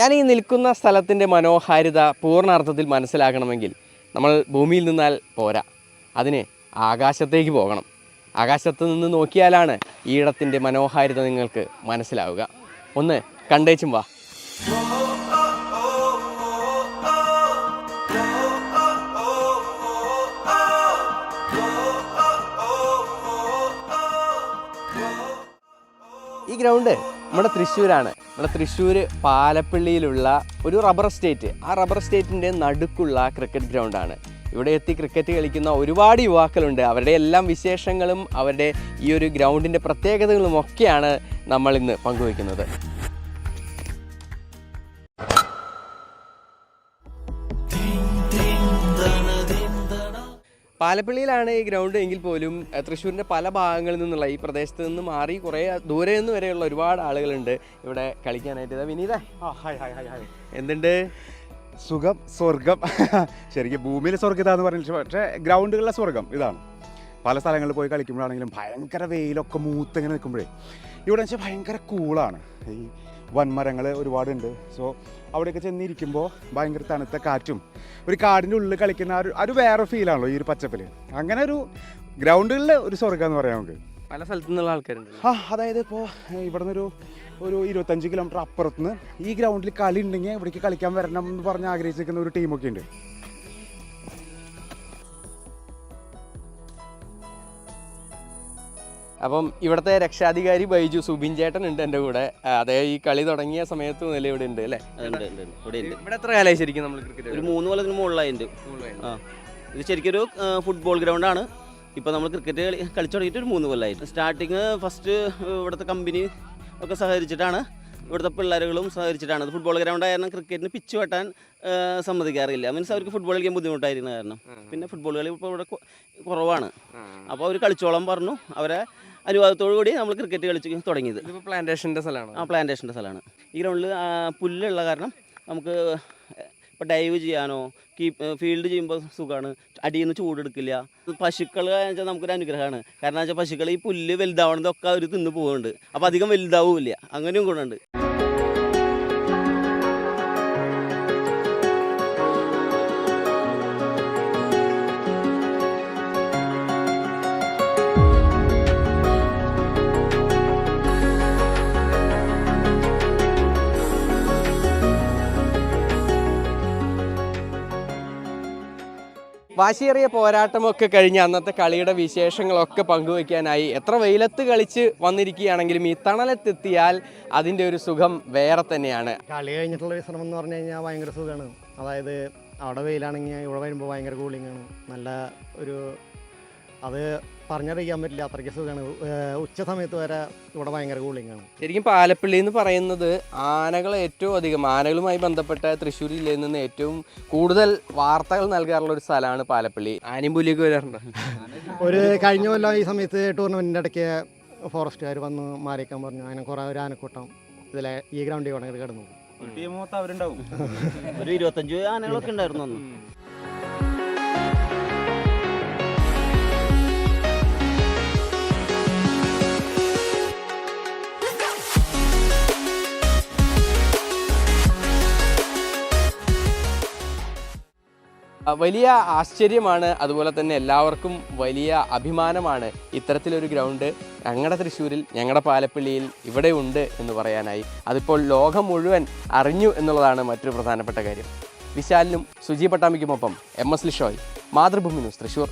ഞാൻ ഈ നിൽക്കുന്ന സ്ഥലത്തിന്റെ മനോഹാരിത പൂർണാർത്ഥത്തിൽ മനസ്സിലാക്കണമെങ്കിൽ നമ്മൾ ഭൂമിയിൽ നിന്നാൽ പോരാ. അതിന് ആകാശത്തേക്ക് പോകണം. ആകാശത്ത് നിന്ന് നോക്കിയാലാണ് ഈ ഇടത്തിന്റെ മനോഹാരിത നിങ്ങൾക്ക് മനസ്സിലാവുക. ഒന്ന് കണ്ടേച്ചും വാ. ഈ ഗ്രൗണ്ട് നമ്മുടെ തൃശ്ശൂരാണ്. നമ്മുടെ തൃശ്ശൂർ പാലപ്പള്ളിയിലുള്ള ഒരു റബ്ബർ എസ്റ്റേറ്റ്. ആ റബ്ബർ എസ്റ്റേറ്റിന്റെ നടുക്കുള്ള ക്രിക്കറ്റ് ഗ്രൗണ്ടാണ്. ഇവിടെ എത്തി ക്രിക്കറ്റ് കളിക്കുന്ന ഒരുപാട് യുവാക്കളുണ്ട്. അവരുടെ എല്ലാം വിശേഷങ്ങളും അവരുടെ ഈ ഒരു ഗ്രൗണ്ടിന്റെ പ്രത്യേകതകളും ഒക്കെയാണ് നമ്മൾ ഇന്ന് പങ്കുവയ്ക്കുന്നത്. പാലപ്പള്ളിയിലാണ് ഈ ഗ്രൗണ്ട് എങ്കിൽ പോലും തൃശ്ശൂരിന്റെ പല ഭാഗങ്ങളിൽ നിന്നുള്ള ഈ പ്രദേശത്ത് നിന്ന് മാറി കുറേ ദൂരെ നിന്ന് വരെയുള്ള ഒരുപാട് ആളുകളുണ്ട് ഇവിടെ കളിക്കാനായിട്ട്. വിനീത. എന്തുണ്ട്? സുഖം സ്വർഗം. ശരിക്കും ഭൂമിയിലെ സ്വർഗം ഇതാന്ന് പറയുന്നത് പക്ഷേ ഗ്രൗണ്ടുകളിലെ സ്വർഗം ഇതാണ്. പല സ്ഥലങ്ങളിൽ പോയി കളിക്കുമ്പോഴാണെങ്കിലും ഭയങ്കര വെയിലൊക്കെ മൂത്തിങ്ങനെ നിൽക്കുമ്പോഴേ ഇവിടെ വെച്ചാൽ ഭയങ്കര കൂളാണ് ഈ വൻമരങ്ങൾ ഒരുപാടുണ്ട്. സോ അവിടെയൊക്കെ ചെന്നിരിക്കുമ്പോൾ ഭയങ്കര തണുത്ത കാറ്റും ഒരു കാടിന്റെ ഉള്ളിൽ കളിക്കുന്ന ഒരു ഒരു വേറെ ഫീലാണല്ലോ ഈ ഒരു പച്ചപ്പിൽ അങ്ങനെ ഒരു ഗ്രൗണ്ടുകളിൽ ഒരു സ്വർഗം എന്ന് പറയാം നമുക്ക്. പല സ്ഥലത്തു നിന്നുള്ള ആൾക്കാരുണ്ട്. ആ അതായത് ഇപ്പോൾ ഇവിടെ നിന്നൊരു ഒരു ഇരുപത്തഞ്ച് കിലോമീറ്റർ അപ്പുറത്തുനിന്ന് ഈ ഗ്രൗണ്ടിൽ കളി ഉണ്ടെങ്കിൽ ഇവിടേക്ക് കളിക്കാൻ വരണം എന്ന് പറഞ്ഞ് ആഗ്രഹിച്ചിരിക്കുന്ന ഒരു ടീമൊക്കെ ഉണ്ട്. അപ്പം ഇവിടുത്തെ രക്ഷാധികാരി ബൈജു സുബിൻ ചേട്ടൻ ഉണ്ട് എന്റെ കൂടെ. അതേ ഈ കളി തുടങ്ങിയ സമയത്ത് മുതൽ ഇവിടെ ഉണ്ട് അല്ലേ. ഇവിടെ എത്ര കാലമായി ശരിക്കും നമ്മൾ ക്രിക്കറ്റ് ഒരു മൂന്ന് കൊല്ലത്തിന് മുകളിലായിട്ടുണ്ട് ആ. ഇത് ശരിക്കും ഒരു ഫുട്ബോൾ ആണ്. ഇപ്പോൾ നമ്മൾ ക്രിക്കറ്റ് കളി കളിച്ചു തുടങ്ങിയിട്ട് ഒരു മൂന്ന് കൊല്ലമായിട്ട് സ്റ്റാർട്ടിങ് ഫസ്റ്റ് ഇവിടുത്തെ കമ്പനി ഒക്കെ സഹകരിച്ചിട്ടാണ് ഇവിടുത്തെ പിള്ളേരുകളും സഹകരിച്ചിട്ടാണ്. അത് ഫുട്ബോൾ ഗ്രൗണ്ട് കാരണം ക്രിക്കറ്റിന് പിച്ച് വെട്ടാൻ സമ്മതിക്കാറില്ല. മീൻസ് അവർക്ക് ഫുട്ബോൾ കളിക്കാൻ ബുദ്ധിമുട്ടായിരുന്നു കാരണം. പിന്നെ ഫുട്ബോൾ കളി ഇപ്പോൾ ഇവിടെ കുറവാണ്. അപ്പോൾ അവർ കളിച്ചോളം പറഞ്ഞു. അവരെ അനുവാദത്തോടു കൂടി നമ്മൾ ക്രിക്കറ്റ് കളിച്ച് തുടങ്ങിയത്. ഇതിപ്പോൾ പ്ലാന്റേഷന്റെ സ്ഥലമാണ്. ആ പ്ലാന്റേഷന്റെ സ്ഥലമാണ്. ഈ ഗ്രൗണ്ടിൽ പുല്ലുള്ള കാരണം നമുക്ക് ഇപ്പോൾ ഡൈവ് ചെയ്യാനോ കീപ്പ് ഫീൽഡ് ചെയ്യുമ്പോൾ സുഖമാണ് അടിയിൽ നിന്ന് ചൂടെടുക്കില്ല പശുക്കൾ വെച്ചാൽ നമുക്കൊരു അനുഗ്രഹമാണ്. കാരണം വെച്ചാൽ പശുക്കൾ ഈ പുല്ല് വലുതാവണതൊക്കെ അവർ തിന്ന് പോകുന്നുണ്ട് അപ്പോൾ അധികം വലുതാവില്ല. അങ്ങനെയും ഗുണമുണ്ട്. വാശിയേറിയ പോരാട്ടമൊക്കെ കഴിഞ്ഞ് അന്നത്തെ കളിയുടെ വിശേഷങ്ങളൊക്കെ പങ്കുവയ്ക്കാനായി എത്ര വെയിലത്ത് കളിച്ച് വന്നിരിക്കുകയാണെങ്കിലും ഈ തണലത്തെത്തിയാൽ അതിന്റെ ഒരു സുഖം വേറെ തന്നെയാണ്. കളി കഴിഞ്ഞിട്ടുള്ള വിശ്രമം എന്ന് പറഞ്ഞു കഴിഞ്ഞാൽ ഭയങ്കര സുഖമാണ്. അതായത് അവിടെ വെയിലാണെങ്കിൽ ഇവിടെ വരുമ്പോൾ ഭയങ്കര കൂളിംഗ് ആണ്. നല്ല ഒരു അത് പറഞ്ഞറിയിക്കാൻ പറ്റില്ല. അത്രയ്ക്ക് സുഖമാണ്. ഉച്ച സമയത്ത് വരെ ഇവിടെ ഭയങ്കര കൂളിംഗ് ആണ്. ശരിക്കും പാലപ്പള്ളി എന്ന് പറയുന്നത് ആനകൾ ഏറ്റവും അധികം ആനകളുമായി ബന്ധപ്പെട്ട തൃശ്ശൂർ ജില്ലയിൽ നിന്ന് ഏറ്റവും കൂടുതൽ വാർത്തകൾ നൽകാറുള്ള ഒരു സ്ഥലമാണ് പാലപ്പള്ളി. ആനയും പുലിയൊക്കെ വരാറുണ്ട്? ഒരു കഴിഞ്ഞ കൊല്ലം ഈ സമയത്ത് ടൂർണമെന്റിന്റെ ഇടയ്ക്ക് ഫോറസ്റ്റുകാർ വന്ന് മാറിയേക്കാൻ പറഞ്ഞു. അങ്ങനെ കുറേ ഒരു ആനക്കൂട്ടം ഇതിലെ ഈ ഗ്രൗണ്ടിൽ വേണമെങ്കിൽ കിടന്നു. ടീം മൊത്തം അവരുണ്ടാവും. ഒരു ഇരുപത്തഞ്ച് ആനകളൊക്കെ ഉണ്ടായിരുന്നു വലിയ ആശ്ചര്യമാണ്. അതുപോലെ തന്നെ എല്ലാവർക്കും വലിയ അഭിമാനമാണ് ഇത്തരത്തിലൊരു ഗ്രൗണ്ട് ഞങ്ങളുടെ തൃശ്ശൂരിൽ ഞങ്ങളുടെ പാലപ്പള്ളിയിൽ ഇവിടെ ഉണ്ട് എന്ന് പറയാനായി. അതിപ്പോൾ ലോകം മുഴുവൻ അറിഞ്ഞു എന്നുള്ളതാണ് മറ്റൊരു പ്രധാനപ്പെട്ട കാര്യം. വിശാലിനും Suji പട്ടാമിക്കുമൊപ്പം M S Lishoy. Mathrubhumi news Thrissur.